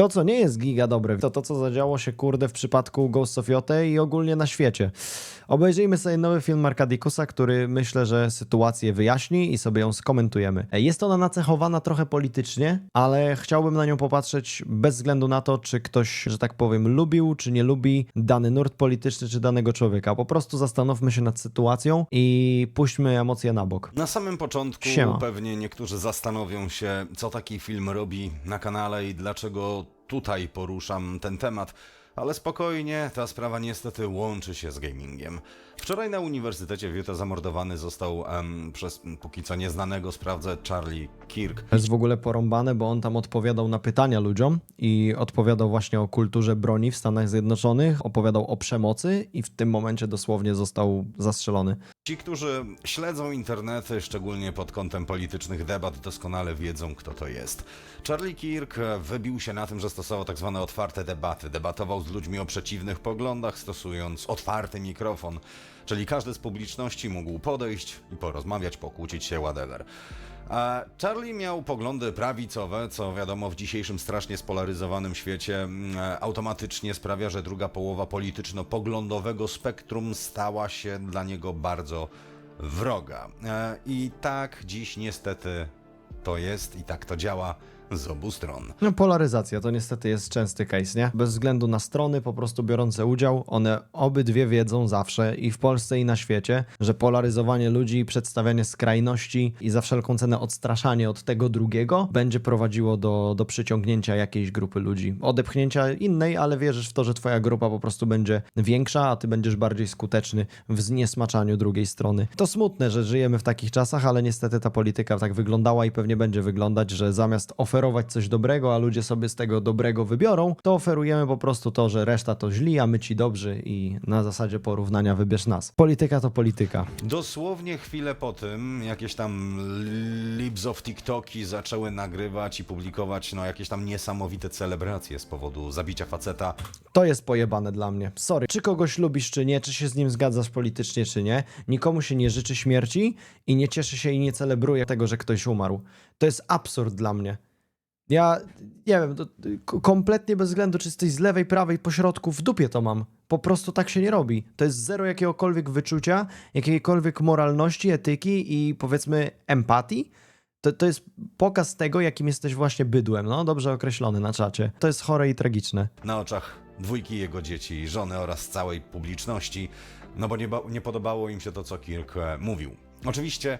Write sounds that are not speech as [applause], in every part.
To, co nie jest giga dobre, to to, co zadziało się, kurde, w przypadku Ghost of Jote i ogólnie na świecie. Obejrzyjmy sobie nowy film Marka Dickusa, który myślę, że sytuację wyjaśni i sobie ją skomentujemy. Jest ona nacechowana trochę politycznie, ale chciałbym na nią popatrzeć bez względu na to, czy ktoś, że tak powiem, lubił, czy nie lubi dany nurt polityczny, czy danego człowieka. Po prostu zastanówmy się nad sytuacją i puśćmy emocje na bok. Na samym początku Siema. pewnie niektórzy zastanowią się, co taki film robi na kanale i dlaczego tutaj poruszam ten temat. Ale spokojnie, ta sprawa niestety łączy się z gamingiem. Wczoraj na Uniwersytecie w Utah zamordowany został em, przez póki co nieznanego sprawcę Charlie Kirk. Jest w ogóle porąbane, bo on tam odpowiadał na pytania ludziom i odpowiadał właśnie o kulturze broni w Stanach Zjednoczonych, opowiadał o przemocy i w tym momencie dosłownie został zastrzelony. Ci, którzy śledzą internety, szczególnie pod kątem politycznych debat, doskonale wiedzą, kto to jest. Charlie Kirk wybił się na tym, że stosował tak zwane otwarte debaty. Debatował z ludźmi o przeciwnych poglądach, stosując otwarty mikrofon. Czyli każdy z publiczności mógł podejść i porozmawiać, pokłócić się, whatever. Charlie miał poglądy prawicowe, co wiadomo w dzisiejszym strasznie spolaryzowanym świecie mm, automatycznie sprawia, że druga połowa polityczno-poglądowego spektrum stała się dla niego bardzo wroga. E, I tak dziś niestety to jest i tak to działa z obu stron. No polaryzacja to niestety jest częsty case, nie? Bez względu na strony po prostu biorące udział, one obydwie wiedzą zawsze i w Polsce i na świecie, że polaryzowanie ludzi, przedstawianie skrajności i za wszelką cenę odstraszanie od tego drugiego będzie prowadziło do, do przyciągnięcia jakiejś grupy ludzi. Odepchnięcia innej, ale wierzysz w to, że twoja grupa po prostu będzie większa, a ty będziesz bardziej skuteczny w zniesmaczaniu drugiej strony. To smutne, że żyjemy w takich czasach, ale niestety ta polityka tak wyglądała i pewnie będzie wyglądać, że zamiast oferować coś dobrego, a ludzie sobie z tego dobrego wybiorą, to oferujemy po prostu to, że reszta to źli, a my ci dobrzy i na zasadzie porównania wybierz nas. Polityka to polityka. Dosłownie chwilę po tym jakieś tam libs of TikToki zaczęły nagrywać i publikować no jakieś tam niesamowite celebracje z powodu zabicia faceta. To jest pojebane dla mnie. Sorry. Czy kogoś lubisz, czy nie, czy się z nim zgadzasz politycznie, czy nie, nikomu się nie życzy śmierci i nie cieszy się i nie celebruje tego, że ktoś umarł. To jest absurd dla mnie. Ja nie wiem, to, kompletnie bez względu, czy jesteś z lewej, prawej, pośrodku, w dupie to mam. Po prostu tak się nie robi. To jest zero jakiegokolwiek wyczucia, jakiejkolwiek moralności, etyki i powiedzmy empatii. To, to jest pokaz tego, jakim jesteś właśnie bydłem. No, dobrze określony na czacie. To jest chore i tragiczne. na oczach dwójki jego dzieci, żony oraz całej publiczności, no bo nie, nie podobało im się to, co Kirk e, mówił. Oczywiście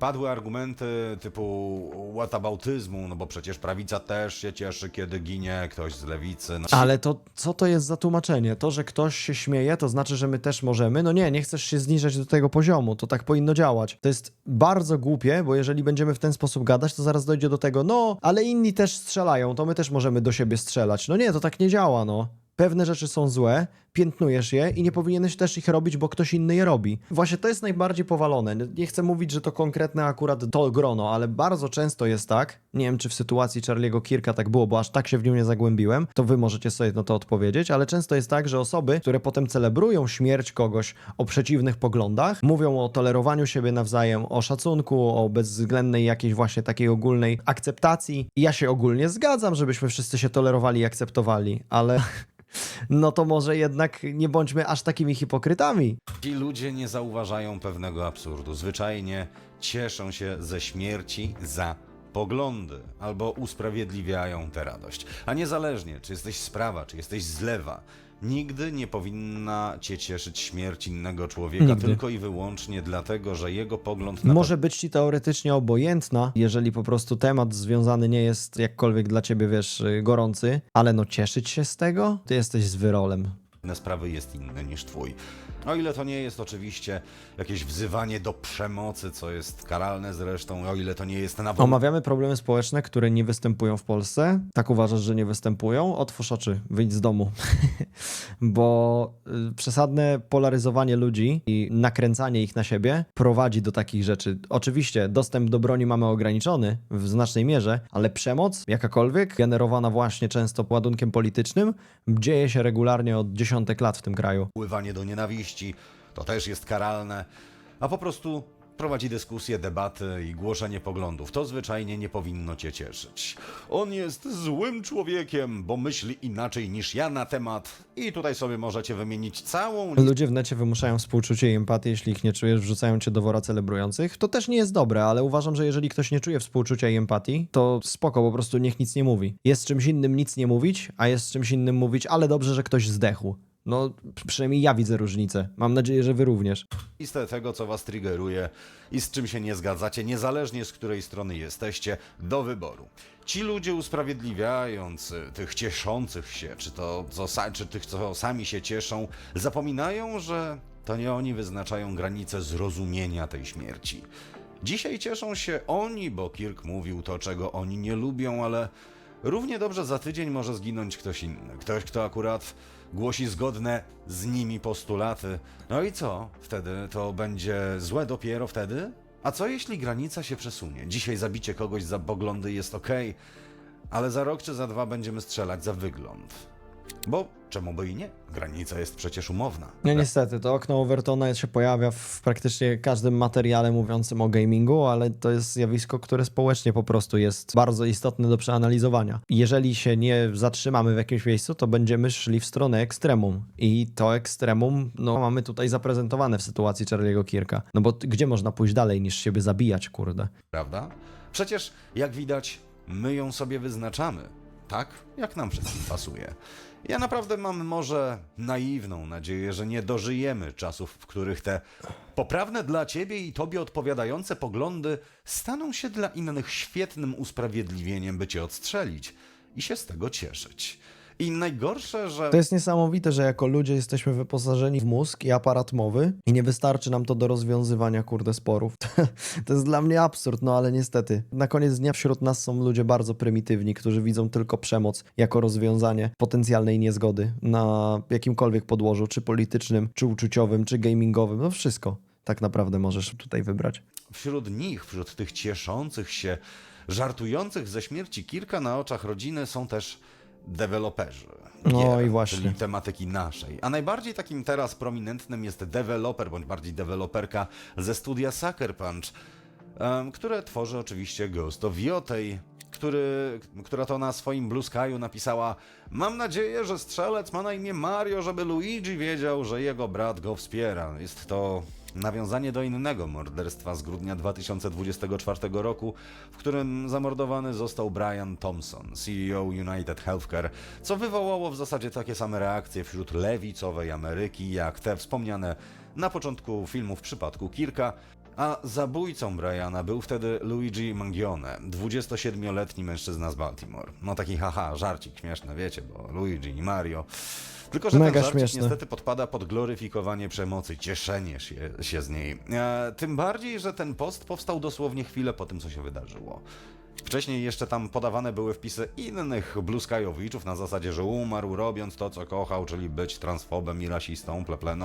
padły argumenty typu whataboutyzmu, no bo przecież prawica też się cieszy, kiedy ginie ktoś z lewicy. No, Ale to co to jest za tłumaczenie? To, że ktoś się śmieje, to znaczy, że my też możemy? No nie, nie chcesz się zniżać do tego poziomu, to tak powinno działać. To jest bardzo głupie, bo jeżeli będziemy w ten sposób gadać, to zaraz dojdzie do tego, no, ale inni też strzelają, to my też możemy do siebie strzelać. No nie, to tak nie działa, no. Pewne rzeczy są złe, piętnujesz je i nie powinieneś też ich robić, bo ktoś inny je robi. Właśnie to jest najbardziej powalone. Nie chcę mówić, że to konkretne akurat to grono, ale bardzo często jest tak, nie wiem czy w sytuacji Charlie'ego Kirka tak było, bo aż tak się w nią nie zagłębiłem, to wy możecie sobie na to odpowiedzieć, ale często jest tak, że osoby, które potem celebrują śmierć kogoś o przeciwnych poglądach, mówią o tolerowaniu siebie nawzajem, o szacunku, o bezwzględnej jakiejś właśnie takiej ogólnej akceptacji. Ja się ogólnie zgadzam, żebyśmy wszyscy się tolerowali i akceptowali, ale [laughs] no to może jednak nie bądźmy aż takimi hipokrytami. Ci ludzie nie zauważają pewnego absurdu. Zwyczajnie cieszą się ze śmierci za poglądy albo usprawiedliwiają tę radość. A niezależnie, czy jesteś z prawa, czy jesteś z lewa, nigdy nie powinna cię cieszyć śmierć innego człowieka Nigdy. tylko i wyłącznie dlatego, że jego pogląd na Może być ci teoretycznie obojętna, jeżeli po prostu temat związany nie jest jakkolwiek dla ciebie, wiesz, gorący, ale no cieszyć się z tego? Ty jesteś z wyrolem. Pewne sprawy jest inny niż twój. O ile to nie jest oczywiście jakieś wzywanie do przemocy, co jest karalne zresztą, o ile to nie jest nawołanie Omawiamy problemy społeczne, które nie występują w Polsce. Tak uważasz, że nie występują? Otwórz oczy, wyjdź z domu. [laughs] Bo y, przesadne polaryzowanie ludzi i nakręcanie ich na siebie prowadzi do takich rzeczy. Oczywiście dostęp do broni mamy ograniczony w znacznej mierze, ale przemoc, jakakolwiek, generowana właśnie często ładunkiem politycznym, dzieje się regularnie od dziesiątek lat w tym kraju. do nienawiści, to też jest karalne, a po prostu prowadzi dyskusje, debaty i głoszenie poglądów. To zwyczajnie nie powinno cię cieszyć. On jest złym człowiekiem, bo myśli inaczej niż ja na temat. I tutaj sobie możecie wymienić całą Ludzie w necie wymuszają współczucie i empatię, jeśli ich nie czujesz, wrzucają cię do wora celebrujących. To też nie jest dobre, ale uważam, że jeżeli ktoś nie czuje współczucia i empatii, to spoko, po prostu niech nic nie mówi. Jest czymś innym nic nie mówić, a jest czymś innym mówić, ale dobrze, że ktoś zdechł. No, przynajmniej ja widzę różnicę. Mam nadzieję, że wy również. listę tego, co was triggeruje i z czym się nie zgadzacie, niezależnie z której strony jesteście, do wyboru. Ci ludzie usprawiedliwiając tych cieszących się, czy, to, co, czy tych, co sami się cieszą, zapominają, że to nie oni wyznaczają granice zrozumienia tej śmierci. Dzisiaj cieszą się oni, bo Kirk mówił to, czego oni nie lubią, ale równie dobrze za tydzień może zginąć ktoś inny. Ktoś, kto akurat głosi zgodne z nimi postulaty. No i co? Wtedy to będzie złe dopiero wtedy? A co jeśli granica się przesunie? Dzisiaj zabicie kogoś za poglądy jest ok, ale za rok czy za dwa będziemy strzelać za wygląd. Bo czemu by i nie? Granica jest przecież umowna. No niestety, to okno Overtona się pojawia w praktycznie każdym materiale mówiącym o gamingu, ale to jest zjawisko, które społecznie po prostu jest bardzo istotne do przeanalizowania. Jeżeli się nie zatrzymamy w jakimś miejscu, to będziemy szli w stronę ekstremum. I to ekstremum, no mamy tutaj zaprezentowane w sytuacji Charlie'ego Kirka. No bo gdzie można pójść dalej niż siebie zabijać, kurde? prawda? Przecież, jak widać, my ją sobie wyznaczamy, tak jak nam wszystkim pasuje. Ja naprawdę mam może naiwną nadzieję, że nie dożyjemy czasów, w których te poprawne dla ciebie i tobie odpowiadające poglądy staną się dla innych świetnym usprawiedliwieniem, by cię odstrzelić i się z tego cieszyć. I najgorsze, że To jest niesamowite, że jako ludzie jesteśmy wyposażeni w mózg i aparat mowy i nie wystarczy nam to do rozwiązywania, kurde, sporów. [laughs] to jest dla mnie absurd, no ale niestety. Na koniec dnia wśród nas są ludzie bardzo prymitywni, którzy widzą tylko przemoc jako rozwiązanie potencjalnej niezgody na jakimkolwiek podłożu, czy politycznym, czy uczuciowym, czy gamingowym, no wszystko. Tak naprawdę możesz tutaj wybrać. Wśród nich, wśród tych cieszących się, żartujących ze śmierci kilka na oczach rodziny są też deweloperzy. No i właśnie. Czyli tematyki naszej. A najbardziej takim teraz prominentnym jest deweloper, bądź bardziej deweloperka ze studia Sucker Punch, em, które tworzy oczywiście Ghost of Yotei, który, która to na swoim Blue Sky'u napisała Mam nadzieję, że strzelec ma na imię Mario, żeby Luigi wiedział, że jego brat go wspiera. Jest to nawiązanie do innego morderstwa z grudnia 2024 roku, w którym zamordowany został Brian Thompson, CEO United Healthcare, co wywołało w zasadzie takie same reakcje wśród lewicowej Ameryki, jak te wspomniane na początku filmu w przypadku Kirka, a zabójcą Briana był wtedy Luigi Mangione, 27-letni mężczyzna z Baltimore. No taki haha, żarcik śmieszny, wiecie, bo Luigi i Mario. Tylko, że Mega ten żarcik niestety podpada pod gloryfikowanie przemocy, cieszenie się, się z niej. E, tym bardziej, że ten post powstał dosłownie chwilę po tym, co się wydarzyło. Wcześniej jeszcze tam podawane były wpisy innych Blue Skyowiczów na zasadzie, że umarł robiąc to, co kochał, czyli być transfobem i rasistą, pleple,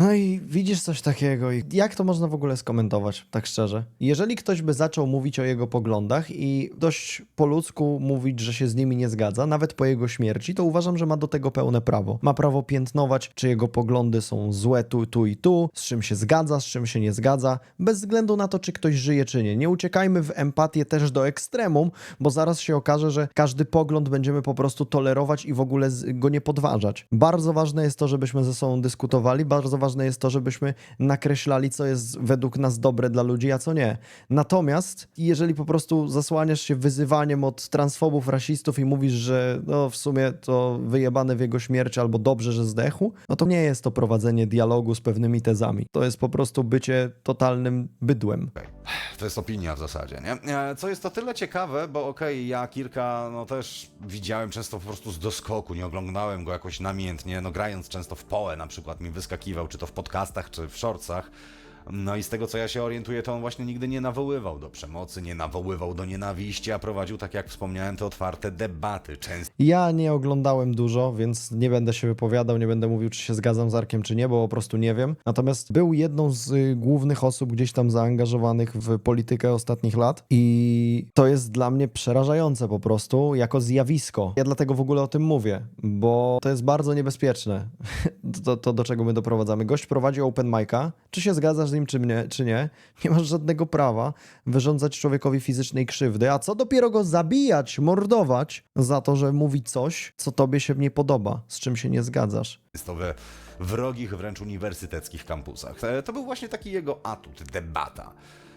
no i widzisz coś takiego i jak to można w ogóle skomentować, tak szczerze? Jeżeli ktoś by zaczął mówić o jego poglądach i dość po ludzku mówić, że się z nimi nie zgadza, nawet po jego śmierci, to uważam, że ma do tego pełne prawo. Ma prawo piętnować, czy jego poglądy są złe tu, tu i tu, z czym się zgadza, z czym się nie zgadza, bez względu na to, czy ktoś żyje, czy nie. Nie uciekajmy w empatię też do ekstremum, bo zaraz się okaże, że każdy pogląd będziemy po prostu tolerować i w ogóle go nie podważać. Bardzo ważne jest to, żebyśmy ze sobą dyskutowali, bardzo ważne jest to, żebyśmy nakreślali, co jest według nas dobre dla ludzi, a co nie. Natomiast jeżeli po prostu zasłaniasz się wyzywaniem od transfobów, rasistów i mówisz, że no w sumie to wyjebane w jego śmierci albo dobrze, że zdechł, no to nie jest to prowadzenie dialogu z pewnymi tezami. To jest po prostu bycie totalnym bydłem. To jest opinia w zasadzie, nie? E, Co jest to tyle ciekawe, bo okej, ja Kirka, no też widziałem często po prostu z doskoku, nie oglądałem go jakoś namiętnie, no grając często w połę na przykład mi wyskakiwał, czy to w podcastach, czy w shortsach. No i z tego co ja się orientuję, to on właśnie nigdy nie nawoływał do przemocy, nie nawoływał do nienawiści, a prowadził, tak jak wspomniałem, te otwarte debaty, często Ja nie oglądałem dużo, więc nie będę się wypowiadał, nie będę mówił, czy się zgadzam z Arkiem, czy nie, bo po prostu nie wiem. Natomiast był jedną z y, głównych osób gdzieś tam zaangażowanych w politykę ostatnich lat i to jest dla mnie przerażające po prostu jako zjawisko. Ja dlatego w ogóle o tym mówię, bo to jest bardzo niebezpieczne. [laughs] to, to do czego my doprowadzamy. Gość prowadzi open mic'a, czy się zgadzasz z nim, czy nie, czy [laughs] nie, nie masz żadnego prawa wyrządzać człowiekowi fizycznej krzywdy, a co dopiero go zabijać, mordować za to, że mówi coś, co tobie się nie podoba, z czym się nie zgadzasz. Jest to we wrogich, wręcz uniwersyteckich kampusach. E, To był właśnie taki jego atut, debata.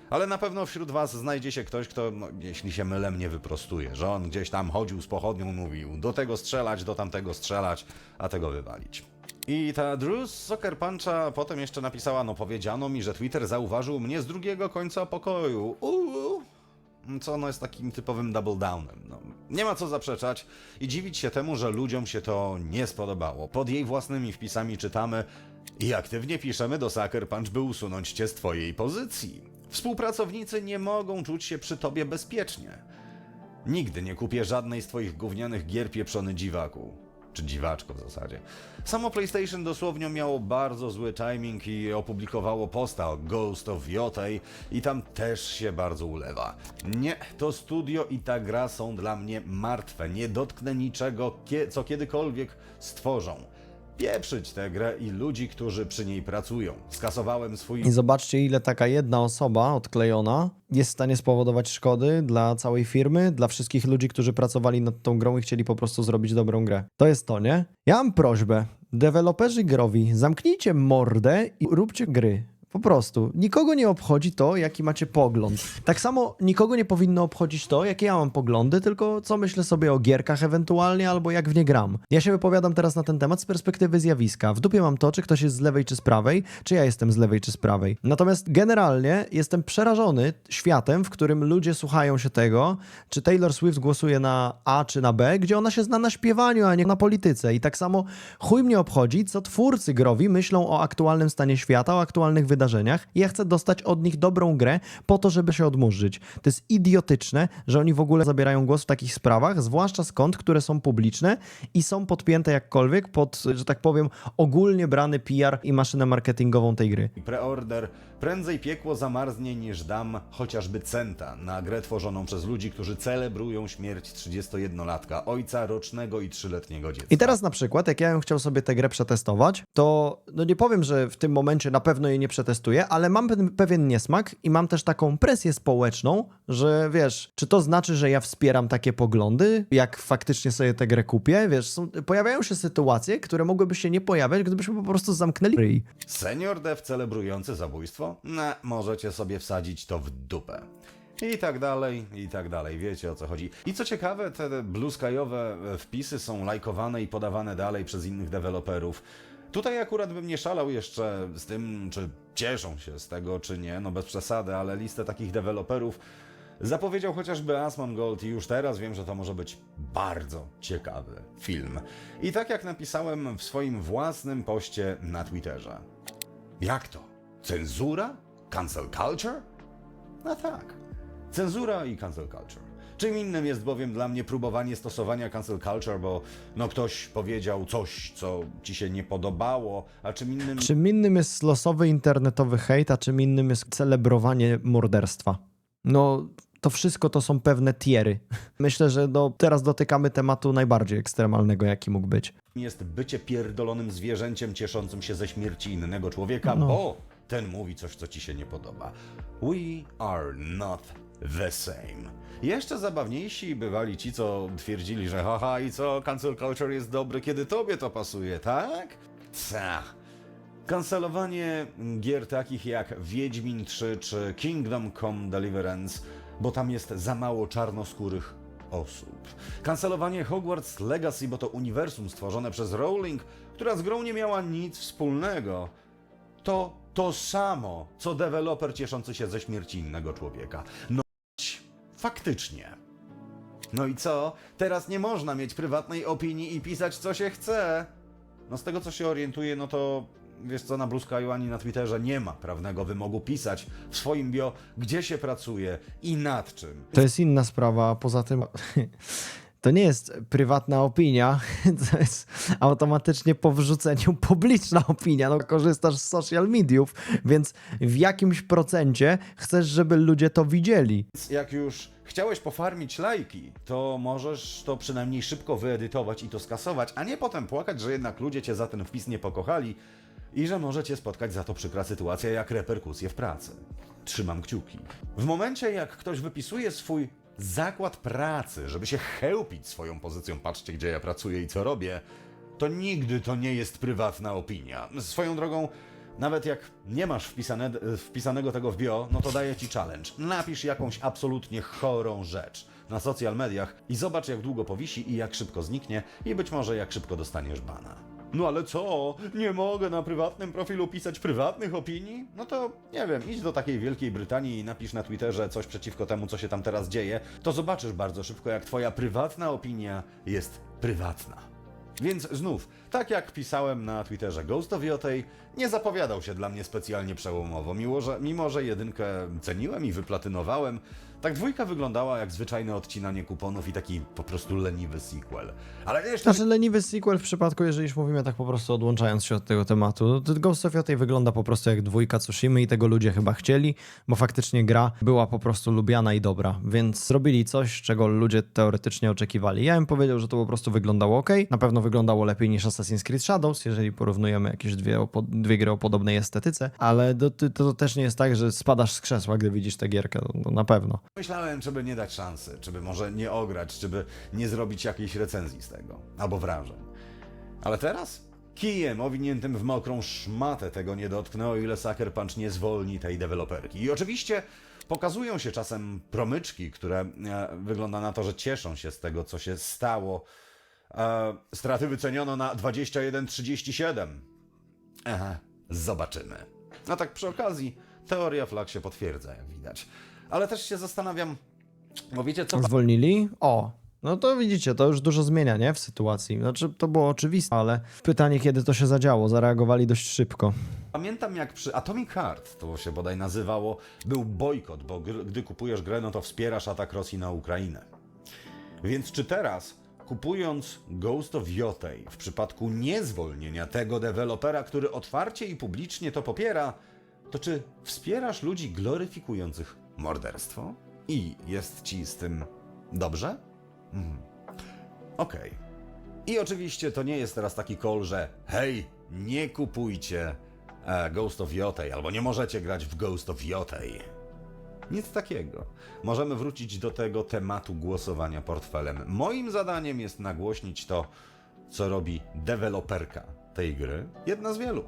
Ale na pewno wśród was znajdzie się ktoś, kto, no, jeśli się mylę, mnie wyprostuje, że on gdzieś tam chodził z pochodnią, mówił do tego strzelać, do tamtego strzelać, a tego wywalić. I ta Drew z Soccer Puncha potem jeszcze napisała, no powiedziano mi, że Twitter zauważył mnie z drugiego końca pokoju. Uuu. Co no jest takim typowym double downem. No, nie ma co zaprzeczać i dziwić się temu, że ludziom się to nie spodobało. Pod jej własnymi wpisami czytamy i aktywnie piszemy do Sucker Punch, by usunąć cię z twojej pozycji. Współpracownicy nie mogą czuć się przy tobie bezpiecznie. Nigdy nie kupię żadnej z twoich gównianych gier pieprzony dziwaku. Czy dziwaczko w zasadzie. Samo PlayStation dosłownie miało bardzo zły timing i opublikowało posta o Ghost of Yotei i tam też się bardzo ulewa. Nie, to studio i ta gra są dla mnie martwe. Nie dotknę niczego, co kiedykolwiek stworzą. Pieprzyć tę grę i ludzi, którzy przy niej pracują. Skasowałem swój I zobaczcie, ile taka jedna osoba odklejona jest w stanie spowodować szkody dla całej firmy, dla wszystkich ludzi, którzy pracowali nad tą grą i chcieli po prostu zrobić dobrą grę. To jest to, nie? Ja mam prośbę. Deweloperzy growi, zamknijcie mordę i róbcie gry. Po prostu. Nikogo nie obchodzi to, jaki macie pogląd. Tak samo nikogo nie powinno obchodzić to, jakie ja mam poglądy, tylko co myślę sobie o gierkach ewentualnie, albo jak w nie gram. Ja się wypowiadam teraz na ten temat z perspektywy zjawiska. W dupie mam to, czy ktoś jest z lewej czy z prawej, czy ja jestem z lewej czy z prawej. Natomiast generalnie jestem przerażony światem, w którym ludzie słuchają się tego, czy Taylor Swift głosuje na A czy na B, gdzie ona się zna na śpiewaniu, a nie na polityce. I tak samo chuj mnie obchodzi, co twórcy growi myślą o aktualnym stanie świata, o aktualnych wydarzeniach. I ja chcę dostać od nich dobrą grę po to, żeby się odmurzyć. To jest idiotyczne, że oni w ogóle zabierają głos w takich sprawach, zwłaszcza kont, które są publiczne i są podpięte jakkolwiek pod, że tak powiem, ogólnie brany PR i maszynę marketingową tej gry. preorder. Prędzej piekło zamarznie niż dam chociażby centa na grę tworzoną przez ludzi, którzy celebrują śmierć 31-latka, ojca rocznego i trzyletniego dziecka. I teraz na przykład, jak ja bym chciał sobie tę grę przetestować, to no nie powiem, że w tym momencie na pewno jej nie przetestuję, ale mam pe- pewien niesmak i mam też taką presję społeczną, że wiesz, czy to znaczy, że ja wspieram takie poglądy, jak faktycznie sobie tę grę kupię? Wiesz, są, pojawiają się sytuacje, które mogłyby się nie pojawiać, gdybyśmy po prostu zamknęli ryj. Senior dev celebrujący zabójstwo? Ne, możecie sobie wsadzić to w dupę. I tak dalej, i tak dalej. Wiecie o co chodzi. I co ciekawe, te blue skyowe e, wpisy są lajkowane i podawane dalej przez innych deweloperów. Tutaj akurat bym nie szalał jeszcze z tym, czy cieszą się z tego, czy nie, no bez przesady, ale listę takich deweloperów zapowiedział chociażby Asmongold i już teraz wiem, że to może być bardzo ciekawy film. I tak jak napisałem w swoim własnym poście na Twitterze. Jak to? Cenzura? Cancel culture? No tak. Cenzura i cancel culture. Czym innym jest bowiem dla mnie próbowanie stosowania cancel culture, bo no ktoś powiedział coś, co ci się nie podobało, a czym innym Czym innym jest losowy internetowy hejt, a czym innym jest celebrowanie morderstwa. No, to wszystko to są pewne tiery. [laughs] Myślę, że no, teraz dotykamy tematu najbardziej ekstremalnego, jaki mógł być. jest bycie pierdolonym zwierzęciem cieszącym się ze śmierci innego człowieka, No. bo ten mówi coś, co ci się nie podoba. We are not the same. Jeszcze zabawniejsi bywali ci, co twierdzili, że haha i co, cancel culture jest dobry, kiedy tobie to pasuje, tak? Ca. Kancelowanie gier takich jak Wiedźmin 3 czy Kingdom Come Deliverance, bo tam jest za mało czarnoskórych osób. Kancelowanie Hogwarts Legacy, bo to uniwersum stworzone przez Rowling, która z grą nie miała nic wspólnego. To to samo, co deweloper cieszący się ze śmierci innego człowieka. No faktycznie. No i co? Teraz nie można mieć prywatnej opinii i pisać co się chce. No z tego co się orientuję, no to wiesz co, na Blue Sky'u ani na Twitterze nie ma prawnego wymogu pisać w swoim bio, gdzie się pracuje i nad czym. To jest inna sprawa, poza tym [laughs] to nie jest prywatna opinia, [laughs] to jest automatycznie po wrzuceniu [laughs] publiczna opinia. No, korzystasz z social mediów, więc w jakimś procencie chcesz, żeby ludzie to widzieli. Jak już chciałeś pofarmić lajki, to możesz to przynajmniej szybko wyedytować i to skasować, a nie potem płakać, że jednak ludzie cię za ten wpis nie pokochali i że może cię spotkać za to przykra sytuacja jak reperkusje w pracy. Trzymam kciuki. W momencie jak ktoś wypisuje swój zakład pracy, żeby się chełpić swoją pozycją, patrzcie gdzie ja pracuję i co robię, to nigdy to nie jest prywatna opinia. Swoją drogą, nawet jak nie masz wpisane, wpisanego tego w bio, no to daję ci challenge. Napisz jakąś absolutnie chorą rzecz na social mediach i zobacz jak długo powisi i jak szybko zniknie i być może jak szybko dostaniesz bana. No ale co? Nie mogę na prywatnym profilu pisać prywatnych opinii? No to nie wiem, idź do takiej Wielkiej Brytanii i napisz na Twitterze coś przeciwko temu, co się tam teraz dzieje, to zobaczysz bardzo szybko, jak twoja prywatna opinia jest prywatna. Więc znów, tak jak pisałem na Twitterze Ghost of Yotei, nie zapowiadał się dla mnie specjalnie przełomowo, mimo że, mimo że jedynkę ceniłem i wyplatynowałem, tak dwójka wyglądała jak zwyczajne odcinanie kuponów i taki po prostu leniwy sequel. Ale jeszcze Znaczy leniwy sequel w przypadku, jeżeli już mówimy tak po prostu odłączając się od tego tematu, to Ghost of Yotei wygląda po prostu jak dwójka Tsushimy i tego ludzie chyba chcieli, bo faktycznie gra była po prostu lubiana i dobra, więc zrobili coś, czego ludzie teoretycznie oczekiwali. Ja bym powiedział, że to po prostu wyglądało ok, na pewno wyglądało lepiej niż Assassin's Creed Shadows, jeżeli porównujemy jakieś dwie, dwie gry o podobnej estetyce, ale to, to, to też nie jest tak, że spadasz z krzesła, gdy widzisz tę gierkę, no, no na pewno. Myślałem, czy by nie dać szansy, czy by może nie ograć, czy by nie zrobić jakiejś recenzji z tego, albo wrażeń. Ale teraz? Kijem owiniętym w mokrą szmatę tego nie dotknę, o ile Sucker Punch nie zwolni tej deweloperki. I oczywiście pokazują się czasem promyczki, które e, wygląda na to, że cieszą się z tego, co się stało. E, straty wyceniono na 21,37. Aha, zobaczymy. No tak przy okazji, teoria flag się potwierdza, jak widać. Ale też się zastanawiam, bo wiecie co... Zwolnili? O, no to widzicie, to już dużo zmienia, nie? W sytuacji. Znaczy, to było oczywiste, ale pytanie, kiedy to się zadziało. Zareagowali dość szybko. Pamiętam jak przy Atomic Heart, to się bodaj nazywało, był bojkot, bo gr- gdy kupujesz grę, no to wspierasz atak Rosji na Ukrainę. Więc czy teraz, kupując Ghost of Yotei, w przypadku niezwolnienia tego dewelopera, który otwarcie i publicznie to popiera, to czy wspierasz ludzi gloryfikujących morderstwo? I jest ci z tym dobrze? Mhm. Okej. I oczywiście to nie jest teraz taki call, że hej, nie kupujcie e, Ghost of Yotei, albo nie możecie grać w Ghost of Yotei. Nic takiego. Możemy wrócić do tego tematu głosowania portfelem. Moim zadaniem jest nagłośnić to, co robi deweloperka tej gry. Jedna z wielu.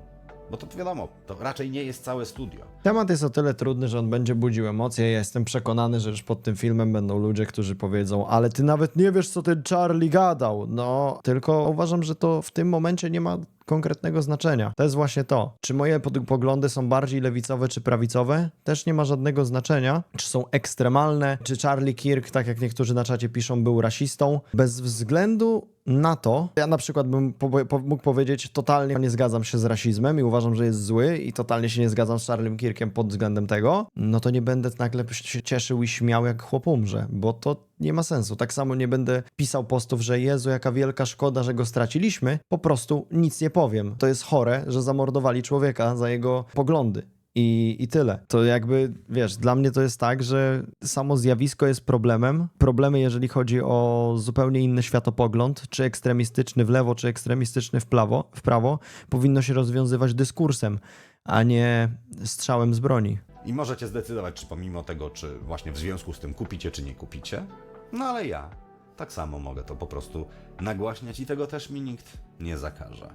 Bo to wiadomo, to raczej nie jest całe studio. Temat jest o tyle trudny, że on będzie budził emocje. Ja jestem przekonany, że już pod tym filmem będą ludzie, którzy powiedzą, ale ty nawet nie wiesz, co ten Charlie gadał. No, tylko uważam, że to w tym momencie nie ma konkretnego znaczenia. To jest właśnie to. Czy moje poglądy są bardziej lewicowe czy prawicowe? Też nie ma żadnego znaczenia. Czy są ekstremalne? Czy Charlie Kirk, tak jak niektórzy na czacie piszą, był rasistą? Bez względu na to, ja na przykład bym po, po, mógł powiedzieć, totalnie nie zgadzam się z rasizmem i uważam, że jest zły i totalnie się nie zgadzam z Charliem Kirkiem pod względem tego, no to nie będę nagle się cieszył i śmiał, jak chłop umrze, bo to nie ma sensu. Tak samo nie będę pisał postów, że Jezu, jaka wielka szkoda, że go straciliśmy. Po prostu nic nie powiem. To jest chore, że zamordowali człowieka za jego poglądy. I, I tyle. To jakby, wiesz, dla mnie to jest tak, że samo zjawisko jest problemem. Problemy, jeżeli chodzi o zupełnie inny światopogląd, czy ekstremistyczny w lewo, czy ekstremistyczny w prawo, w prawo powinno się rozwiązywać dyskursem, a nie strzałem z broni. I możecie zdecydować, czy pomimo tego, czy właśnie w związku z tym kupicie, czy nie kupicie. No ale ja tak samo mogę to po prostu nagłaśniać i tego też mi nikt nie zakaże.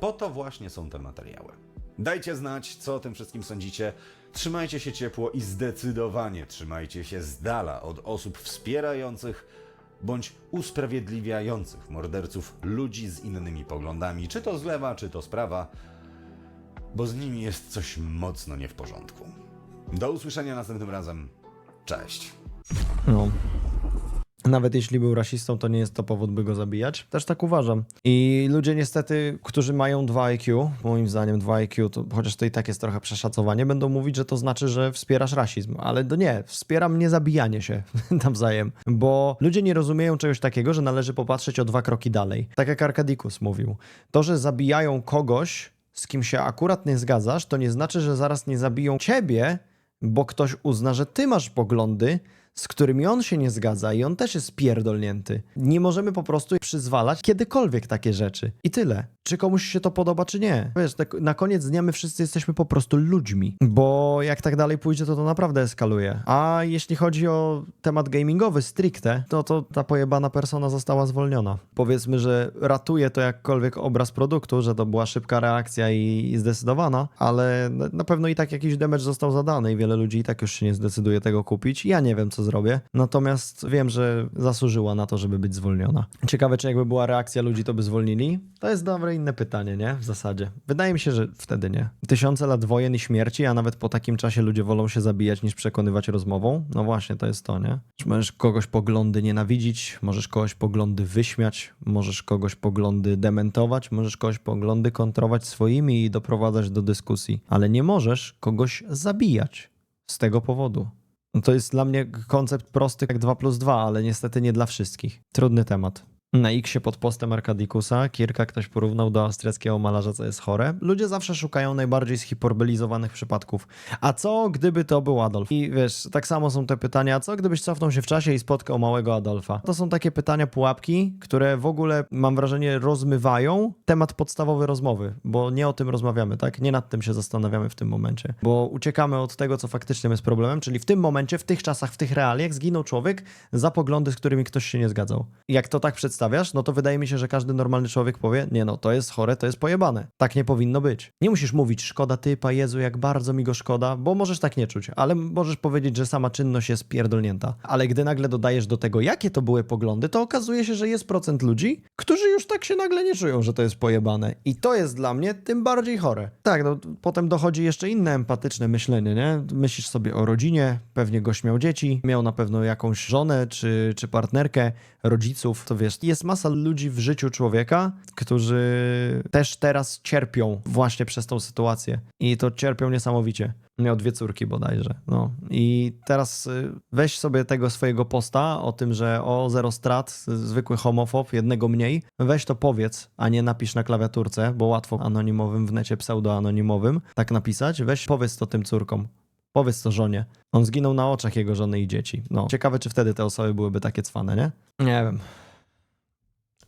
Po to właśnie są te materiały. Dajcie znać, co o tym wszystkim sądzicie. Trzymajcie się ciepło i zdecydowanie trzymajcie się z dala od osób wspierających bądź usprawiedliwiających morderców ludzi z innymi poglądami, czy to z lewa, czy to z prawa bo z nimi jest coś mocno nie w porządku. Do usłyszenia następnym razem. Cześć. No. Nawet jeśli był rasistą, to nie jest to powód, by go zabijać. Też tak uważam. I ludzie niestety, którzy mają 2 IQ, moim zdaniem 2 IQ, to chociaż to i tak jest trochę przeszacowanie, będą mówić, że to znaczy, że wspierasz rasizm. Ale to nie, wspieram niezabijanie się [laughs] nawzajem. Bo ludzie nie rozumieją czegoś takiego, że należy popatrzeć o dwa kroki dalej. Tak jak Arkadikus mówił. To, że zabijają kogoś, z kim się akurat nie zgadzasz, to nie znaczy, że zaraz nie zabiją ciebie, bo ktoś uzna, że ty masz poglądy, z którymi on się nie zgadza i on też jest pierdolnięty. Nie możemy po prostu przyzwalać kiedykolwiek takie rzeczy. I tyle. Czy komuś się to podoba, czy nie. Wiesz, tak na koniec dnia my wszyscy jesteśmy po prostu ludźmi, bo jak tak dalej pójdzie, to to naprawdę eskaluje. A jeśli chodzi o temat gamingowy stricte, to, to ta pojebana persona została zwolniona. Powiedzmy, że ratuje to jakkolwiek obraz produktu, że to była szybka reakcja i, i zdecydowana, ale na- na pewno i tak jakiś damage został zadany i wiele ludzi i tak już się nie zdecyduje tego kupić. Ja nie wiem, co zrobię, natomiast wiem, że zasłużyła na to, żeby być zwolniona. Ciekawe, czy jakby była reakcja ludzi, to by zwolnili? To jest dobre inne pytanie, nie? W zasadzie. Wydaje mi się, że wtedy nie. Tysiące lat wojen i śmierci, a nawet po takim czasie ludzie wolą się zabijać niż przekonywać rozmową. No właśnie, to jest to, nie? Możesz kogoś poglądy nienawidzić, możesz kogoś poglądy wyśmiać, możesz kogoś poglądy dementować, możesz kogoś poglądy kontrować swoimi i doprowadzać do dyskusji, ale nie możesz kogoś zabijać z tego powodu. No to jest dla mnie koncept prosty jak 2 plus 2, ale niestety nie dla wszystkich. Trudny temat. Na X pod postem Arkadikusa Kirka ktoś porównał do austriackiego malarza, co jest chore. Ludzie zawsze szukają najbardziej zhiperbolizowanych przypadków. A co gdyby to był Adolf? I wiesz, tak samo są te pytania, co gdybyś cofnął się w czasie i spotkał małego Adolfa? To są takie pytania pułapki, które w ogóle, mam wrażenie, rozmywają temat podstawowy rozmowy, bo nie o tym rozmawiamy, tak? Nie nad tym się zastanawiamy w tym momencie, bo uciekamy od tego, co faktycznie jest problemem, czyli w tym momencie, w tych czasach, w tych realiach zginął człowiek za poglądy, z którymi ktoś się nie zgadzał. Jak to tak przedstawiasz, no to wydaje mi się, że każdy normalny człowiek powie, nie no, to jest chore, to jest pojebane. Tak nie powinno być. Nie musisz mówić, szkoda typa, Jezu, jak bardzo mi go szkoda, bo możesz tak nie czuć, ale możesz powiedzieć, że sama czynność jest pierdolnięta. Ale gdy nagle dodajesz do tego, jakie to były poglądy, to okazuje się, że jest procent ludzi, którzy już tak się nagle nie czują, że to jest pojebane. I to jest dla mnie tym bardziej chore. Tak, no potem dochodzi jeszcze inne empatyczne myślenie, nie? Myślisz sobie o rodzinie, pewnie gość miał dzieci, miał na pewno jakąś żonę czy, czy partnerkę, rodziców, to wiesz, jest masa ludzi w życiu człowieka, którzy też teraz cierpią właśnie przez tą sytuację. I to cierpią niesamowicie. Miał dwie córki bodajże. No. I teraz y, weź sobie tego swojego posta o tym, że o zero strat, zwykły homofob, jednego mniej. Weź to powiedz, a nie napisz na klawiaturce, bo łatwo anonimowym w necie pseudoanonimowym tak napisać. Weź powiedz to tym córkom. Powiedz to żonie. On zginął na oczach jego żony i dzieci. No. Ciekawe, czy wtedy te osoby byłyby takie cwane, nie? Nie wiem.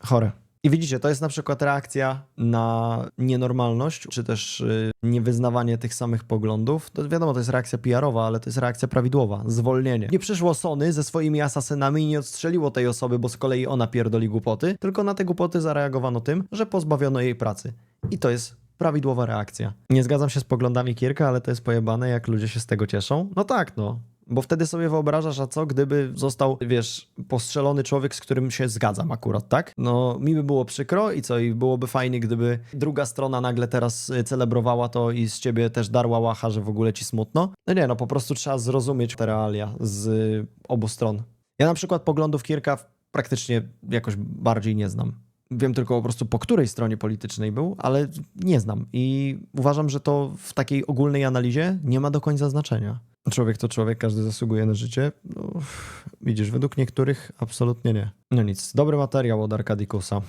Chore. I widzicie, to jest na przykład reakcja na nienormalność, czy też y, niewyznawanie tych samych poglądów. To wiadomo, to jest reakcja PR-owa, ale to jest reakcja prawidłowa. Zwolnienie. Nie przyszło Sony ze swoimi asasynami i nie odstrzeliło tej osoby, bo z kolei ona pierdoli głupoty, tylko na te głupoty zareagowano tym, że pozbawiono jej pracy. I to jest prawidłowa reakcja. Nie zgadzam się z poglądami Kierka, ale to jest pojebane, jak ludzie się z tego cieszą. No tak, no. Bo wtedy sobie wyobrażasz, a co gdyby został, wiesz, postrzelony człowiek, z którym się zgadzam akurat, tak? No, mi by było przykro i co, i byłoby fajnie, gdyby druga strona nagle teraz y, celebrowała to i z ciebie też darła łacha, że w ogóle ci smutno. No nie, no po prostu trzeba zrozumieć te realia z y, obu stron. Ja na przykład poglądów Kierka praktycznie jakoś bardziej nie znam. Wiem tylko po prostu po której stronie politycznej był, ale nie znam. I uważam, że to w takiej ogólnej analizie nie ma do końca znaczenia. Człowiek to człowiek, każdy zasługuje na życie. No, widzisz, według niektórych absolutnie nie. No nic, dobry materiał od Arkadikusa.